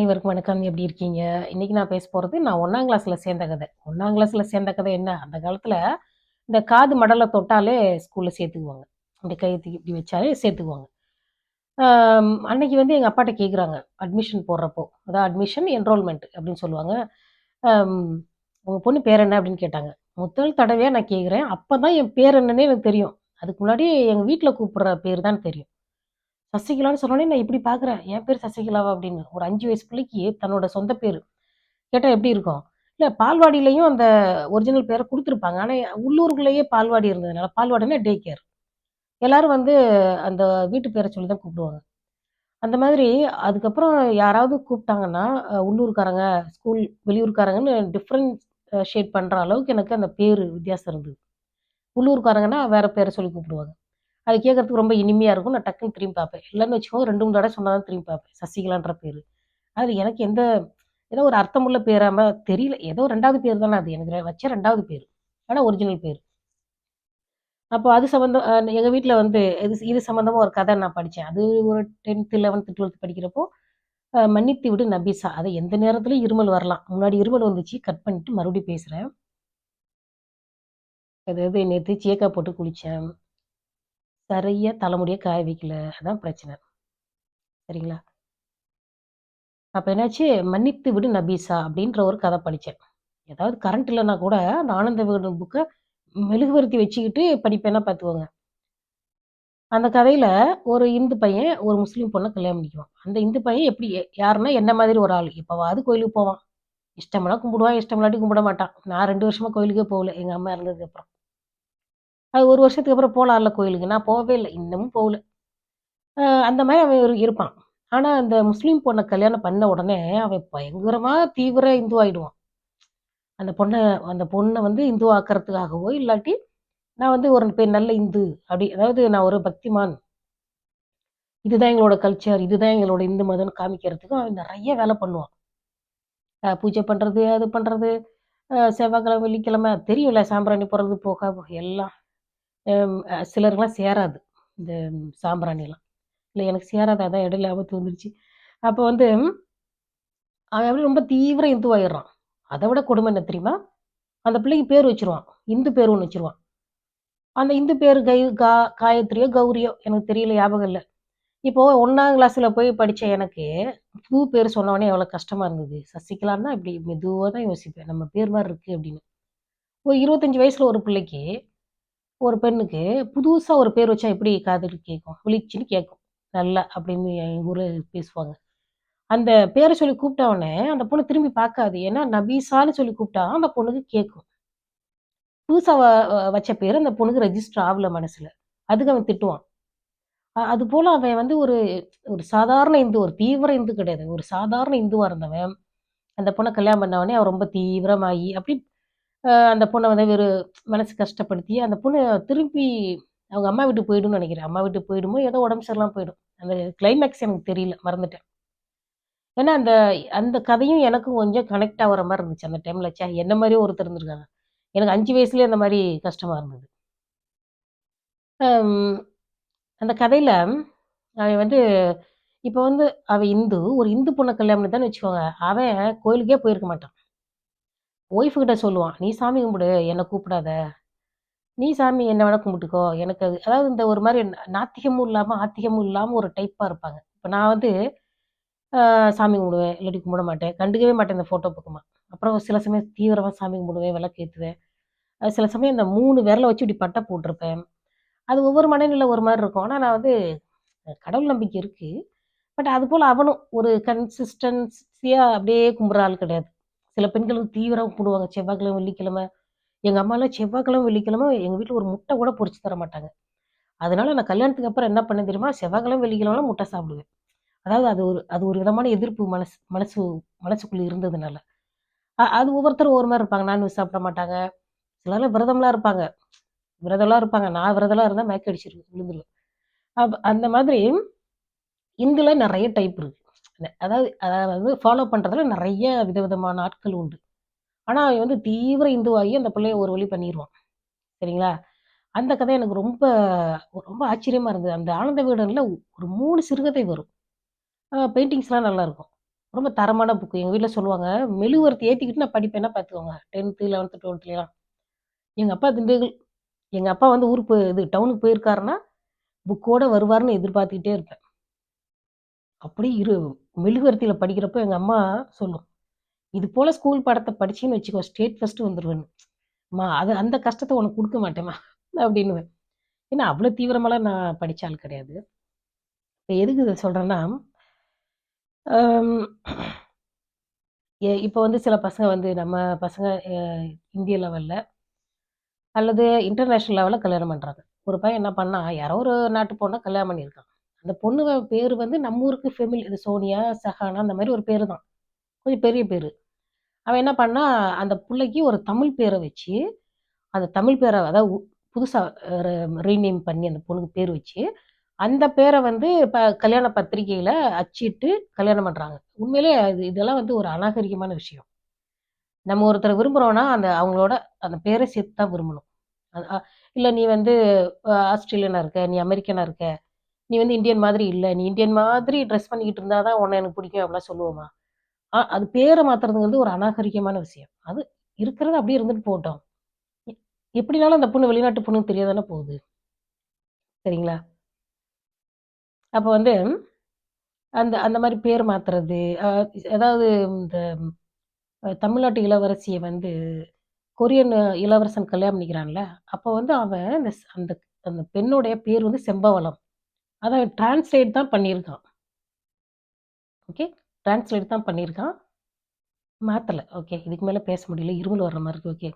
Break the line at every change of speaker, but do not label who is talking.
அனைவருக்கும் வணக்கம். எப்படி இருக்கீங்க? இன்னைக்கு நான் பேச போகிறது நான் ஒன்றாம் கிளாஸில் சேர்ந்த கதை. ஒன்றாம் கிளாஸில் சேர்ந்த கதை என்ன? அந்த காலத்தில் இந்த காது மடலை தொட்டாலே ஸ்கூலில் சேர்த்துக்குவாங்க. அப்படி கையத்துக்கு தூக்கி இப்படி வச்சாலே சேர்த்துக்குவாங்க. அன்னைக்கு வந்து எங்கள் அப்பாட்ட கேட்குறாங்க அட்மிஷன் போடுறப்போ. அதான் அட்மிஷன் என்ரோல்மெண்ட் அப்படின்னு சொல்லுவாங்க. உங்கள் பொண்ணு பேர் என்ன அப்படின்னு கேட்டாங்க. முதல் தடவையாக நான் கேட்குறேன் அப்போ தான் என் பேர் என்னன்னே எனக்கு தெரியும். அதுக்கு முன்னாடி எங்கள் வீட்டில் கூப்பிட்ற பேர் தான் தெரியும். சசிகலான்னு சொன்னோடனே நான் இப்படி பார்க்குறேன் என் பேர் சசிகலாவா அப்படின்னு. ஒரு அஞ்சு வயசு பிள்ளைக்கு தன்னோட சொந்த பேர். கேட்டால் எப்படி இருக்கும்? இல்லை பால்வாடியிலையும் அந்த ஒரிஜினல் பேரை கொடுத்துருப்பாங்க. ஆனால் உள்ளூருக்குள்ளேயே பால்வாடி இருந்ததுனால பால்வாடினா டே கேர் எல்லாரும் வந்து அந்த வீட்டு பேரை சொல்லி தான் கூப்பிடுவாங்க. அந்த மாதிரி அதுக்கப்புறம் யாராவது கூப்பிட்டாங்கன்னா உள்ளூர்காரங்க ஸ்கூல் வெளியூர்காரங்கன்னு டிஃப்ரெண்ட் ஷேட் பண்ணுற அளவுக்கு எனக்கு அந்த பேர் வித்தியாசம் இருந்தது. உள்ளூர்காரங்கன்னா வேறு பேரை சொல்லி கூப்பிடுவாங்க. அது கேட்கறதுக்கு ரொம்ப இனிமையாக இருக்கும். நான் டக்குன்னு திரும்பி பார்ப்பேன். இல்லைன்னு வச்சுக்கோங்க ரெண்டு மூணு தடவை சொன்னால் தான் திரும்பி பார்ப்பேன். சசிகலான்ற பேர். அதில் எனக்கு எந்த ஏதோ ஒரு அர்த்தமுள்ள பேராம தெரியல. ஏதோ ரெண்டாவது பேர் தானே அது. எனக்கு வச்ச ரெண்டாவது பேர். ஆனால் ஒரிஜினல் பேர். அப்போ அது சம்மந்தம் எங்கள் வீட்டில் வந்து இது இது சம்மந்தமாக ஒரு கதை நான் படித்தேன் அது ஒரு டென்த்து லெவன்த்து டுவெல்த்து படிக்கிறப்போ மன்னித்து விடு நபிசா. அதை எந்த நேரத்துலையும் இருமல் வரலாம். முன்னாடி இருமல் வந்துச்சு. கட் பண்ணிட்டு மறுபடியும் பேசுகிறேன் அதாவது நேற்று சேக்கா போட்டு குளித்தேன் சரியாக தலைமுடியை காய வைக்கல. அதான் பிரச்சனை. சரிங்களா? அப்போ என்னாச்சு? மன்னித்து விடு நபீசா அப்படின்ற ஒரு கதை படித்தேன். ஏதாவது கரண்ட் இல்லைன்னா கூட அந்த ஆனந்த விகடன் புக்கை மெழுகுவர்த்தி வச்சுக்கிட்டு படிப்பேன்னா பார்த்துக்கோங்க. அந்த கதையில் ஒரு இந்து பையன் ஒரு முஸ்லீம் பொண்ணை கல்யாணம் பண்ணிக்குவான். அந்த இந்து பையன் எப்படி யாருன்னா என்ன மாதிரி ஒரு ஆள்? இப்போவாது கோயிலுக்கு போவான். இஷ்டம்னா கும்பிடுவான் இஷ்டமில்லாட்டி கும்பிட மாட்டான். நான் ரெண்டு வருஷமாக கோயிலுக்கே போகல. எங்கள் அம்மா இறந்ததுக்கு அப்புறம். அது ஒரு வருஷத்துக்கு அப்புறம் போகலாம்ல கோயிலுக்கு. நான் போகவே இல்லை. இன்னமும் போகல. அந்த மாதிரி அவன் ஒரு இருப்பான். ஆனால் அந்த முஸ்லீம் பொண்ணை கல்யாணம் பண்ண உடனே அவன் பயங்கரமாக தீவிர இந்து ஆயிடுவான். அந்த பொண்ணை அந்த பொண்ணை வந்து இந்து ஆக்கிறதுக்காகவோ இல்லாட்டி நான் வந்து ஒரு பேர் நல்ல இந்து அப்படி அதாவது நான் ஒரு பக்திமான். இதுதான் எங்களோட கல்ச்சர் இதுதான் எங்களோட இந்து மதம்னு காமிக்கிறதுக்கும் அவன் நிறைய வேலை பண்ணுவான். பூஜை பண்ணுறது அது பண்ணுறது செவ்வாய்க்கிழமை வெள்ளிக்கிழமை தெரியும்ல சாம்பிராணி போடுறது போக எல்லாம். சிலருக்குலாம் சேராது இந்த சாம்பிராணிலாம் இல்லை எனக்கு சேராது அதான் இடையில ஆபத்து வந்துருச்சு. அப்போ வந்து அவன் அப்படியே ரொம்ப தீவிர இந்துவாயிடுறான். அதை விட கொடுமை என்ன தெரியுமா? அந்த பிள்ளைக்கு பேர் வச்சிருவான். இந்து பேர் ஒன்று வச்சிருவான். அந்த இந்து பேர் கை கா காயத்ரியோ கௌரியோ எனக்கு தெரியல ஞாபகம் இல்லை. இப்போ ஒன்றாம் கிளாஸில் போய் படித்த எனக்கு புது பேர் சொன்னவொடனே எவ்வளோ கஷ்டமாக இருந்தது. சசிகலான்னா இப்படி மெதுவாக தான் யோசிப்பேன். நம்ம பேர் மாதிரி இருக்குது அப்படின்னு. ஒரு இருபத்தஞ்சி வயசில் ஒரு பிள்ளைக்கு ஒரு பெண்ணுக்கு புதுசாக ஒரு பேர் வச்சா எப்படி காதல் கேட்கும் விழிச்சின்னு கேட்கும் நல்லா அப்படின்னு எங்கள் ஊரில் பேசுவாங்க. அந்த பேரை சொல்லி கூப்பிட்ட உடனே அந்த பொண்ணு திரும்பி பார்க்காது. ஏன்னா நபீசான்னு சொல்லி கூப்பிட்டா அந்த பொண்ணுக்கு கேட்கும் புதுசாக வச்ச பேர் அந்த பொண்ணுக்கு ரெஜிஸ்டர் ஆகல மனசில். அதுக்கு அவன் திட்டுவான். அது போல அவன் வந்து ஒரு ஒரு சாதாரண இந்து ஒரு தீவிர இந்து கிடையாது. ஒரு சாதாரண இந்துவாக இருந்தவன். அந்த பொண்ணை கல்யாணம் பண்ணவனே அவன் ரொம்ப தீவிரமாகி அப்படி அந்த பொண்ணை வந்து ஒரு மனசு கஷ்டப்படுத்தி அந்த பொண்ணு திருப்பி அவங்க அம்மா வீட்டுக்கு போயிடும்னு நினைக்கிறேன். அம்மா வீட்டுக்கு போயிடுமோ ஏதோ உடம்பு சரியில்லாம போயிடும். அந்த கிளைமேக்ஸ் எனக்கு தெரியல மறந்துட்டேன். ஏன்னா அந்த அந்த கதையும் எனக்கும் கொஞ்சம் கனெக்ட் ஆகுற மாதிரி இருந்துச்சு. அந்த டைமில் சே என்ன மாதிரியே ஒருத்தர் இருந்திருக்காங்க. எனக்கு அஞ்சு வயசுலேயே அந்த மாதிரி கஷ்டமாக இருந்தது. அந்த கதையில் அவன் வந்து இப்போ வந்து அவன் இந்து. ஒரு இந்து பொண்ணை கல்யாணம் தான் வச்சுக்கோங்க. அவன் கோயிலுக்கே போயிருக்க மாட்டான். ஒய்ஃபு கிட்ட சொல்லுவான் நீ சாமி கும்பிடு என்னை கூப்பிடாத. நீ சாமி என்ன வேணால் கும்பிட்டுக்கோ. எனக்கு அது அதாவது இந்த ஒரு மாதிரி நாத்திகமும் இல்லாமல் ஆத்திகமும் இல்லாமல் ஒரு டைப்பாக இருப்பாங்க. இப்போ நான் வந்து சாமி கும்பிடுவேன் இல்லாட்டி கும்பிட மாட்டேன். கண்டுக்கவே மாட்டேன் இந்த ஃபோட்டோ பக்கமாக அப்புறம் சில சமயம் தீவிரமாக சாமி கும்பிடுவேன் விளக்கு ஏற்றுவேன் அது சில சமயம் இந்த மூணு விரலை வச்சு இப்படி பட்டை போட்டிருப்பேன். அது ஒவ்வொரு மனநிலை ஒரு மாதிரி இருக்கும். ஆனால் நான் வந்து கடவுள் நம்பிக்கை இருக்குது பட் அது போல் அவனும் ஒரு கன்சிஸ்டன்சியாக அப்படியே கும்பிட்ற ஆள் கிடையாது. சில பெண்களுக்கு தீவிரம் போடுவாங்க. செவ்வாய்க்கிழமை வெள்ளிக்கிழமை. எங்கள் அம்மாலாம் செவ்வாய்க்கிழமை வெள்ளிக்கிழமை எங்கள் வீட்டில் ஒரு முட்டை கூட பொறிச்சு தர மாட்டாங்க. அதனால நான் கல்யாணத்துக்கு அப்புறம் என்ன பண்ண தெரியுமா? செவ்வாய்க்கிழமை வெள்ளிக்கிழமை முட்டை சாப்பிடுவேன். அதாவது அது ஒரு அது ஒரு விதமான எதிர்ப்பு மனசு மனசு மனசுக்குள்ளே இருந்ததுனால. அது ஒவ்வொருத்தரும் ஒரு மாதிரி இருப்பாங்க. நான்வெஜ் சாப்பிட மாட்டாங்க. சிலர்லாம் விரதம்லாம் இருப்பாங்க. விரதம்லாம் இருப்பாங்க. நான் விரதம்லாம் இருந்தால் மேய்க்க விழுந்துருவேன். அப்ப அந்த மாதிரி இந்துல நிறைய டைப் இருக்கு. அதாவது அதாவது ஃபாலோ பண்ணுறதுல நிறைய விதவிதமான ஆட்கள் உண்டு. ஆனால் அவன் வந்து தீவிர இந்துவாகி அந்த பிள்ளைய ஒரு வழி பண்ணிடுவான் சரிங்களா? அந்த கதை எனக்கு ரொம்ப ரொம்ப ஆச்சரியமாக இருந்தது. அந்த ஆனந்த வீடனில் ஒரு மூணு சிறுகதை வரும். பெயிண்டிங்ஸ்லாம் நல்லாயிருக்கும் ரொம்ப தரமான புக்கு. எங்கள் வீட்டில் சொல்லுவாங்க, மெழுவரத்தை ஏற்றிக்கிட்டு நான் படிப்பேன்னா பார்த்துக்கோங்க. டென்த்து லெவன்த்து டுவெல்த்துலாம் எங்கள் அப்பா திண்டுக்கல் எங்கள் அப்பா வந்து ஊருக்கு போய் இது டவுனுக்கு போயிருக்காருன்னா, புக்கோட வருவாருன்னு எதிர்பார்த்துக்கிட்டே இருப்பேன். அப்படியே இரு மெழுகுவர்த்தியில் படிக்கிறப்போ எங்கள் அம்மா சொல்லும். "இது போல் ஸ்கூல் படத்தை படிச்சின்னு வச்சுக்கோ, ஸ்டேட் ஃபஸ்ட்டு வந்துடுவேன் "அம்மா அது அந்த கஷ்டத்தை உனக்கு கொடுக்க மாட்டேம்மா" அப்படின்னுவேன். ஏன்னா அவ்வளோ தீவிரமெல்லாம் நான் படித்தாலும் கிடையாது. இப்போ எதுக்கு இதை சொல்கிறேன்னா இப்போ வந்து சில பசங்க வந்து நம்ம பசங்க இந்திய லெவலில் அல்லது இன்டர்நேஷ்னல் லெவலில் கல்யாணம் பண்ணுறாங்க ஒரு பையன் என்ன பண்ணால் யாரோ ஒரு நாட்டு பொண்ணை கல்யாணம் பண்ணியிருக்கான். அந்த பொண்ணு பேர் வந்து நம்ம ஊருக்கு ஃபெமிலி இது சோனியா, சஹானா அந்த மாதிரி ஒரு பேர் தான். கொஞ்சம் பெரிய பேர் அவன் என்ன பண்ணால் அந்த பிள்ளைக்கு ஒரு தமிழ் பேரை வச்சு, அந்த தமிழ் பேரை அதாவது உ ரீநேம் பண்ணி அந்த பொண்ணுக்கு பேர் வச்சு, அந்த பேரை வந்து இப்போ கல்யாண பத்திரிகையில் அச்சிட்டு கல்யாணம் பண்ணுறாங்க உண்மையிலே அது இதெல்லாம் வந்து ஒரு அநாகரிகமான விஷயம். நம்ம ஒருத்தரை விரும்புகிறோன்னா அந்த அவங்களோட அந்த பேரை சேர்த்து தான் விரும்பணும். அது நீ வந்து ஆஸ்திரேலியனாக இருக்க, நீ அமெரிக்கனா இருக்க, நீ வந்து இந்தியன் மாதிரி இல்லை நீ இந்தியன் மாதிரி ட்ரெஸ் பண்ணிக்கிட்டு இருந்தால் தான் உன்ன எனக்கு பிடிக்கும் அப்படிலாம் சொல்லுவோமா? ஆ அது பேரை மாத்துறதுங்கிறது ஒரு அநாகரிகமான விஷயம். அது இருக்கிறது அப்படியே இருந்துட்டு போட்டோம் எப்படினாலும் அந்த பொண்ணு வெளிநாட்டு பொண்ணுக்கு தெரியாதானே போகுது. சரிங்களா? அப்போ வந்து அந்த அந்த மாதிரி பேர் மாத்துறது, ஏதாவது அதாவது இந்த தமிழ்நாட்டு இளவரசியை வந்து கொரியன் இளவரசன் கல்யாணம் பண்ணிக்கிறான்ல, அப்போ வந்து அவன் இந்த அந்த அந்த பெண்ணுடைய பேர் வந்து செம்பவளம். அதை டிரான்ஸ்லேட் தான் பண்ணியிருக்கான். ஓகே. டிரான்ஸ்லேட் தான் பண்ணியிருக்கான். மாத்தல. ஓகே. இதுக்கு மேலே பேச முடியல. இருமல் வர்ற மாதிரி இருக்குது ஓகே.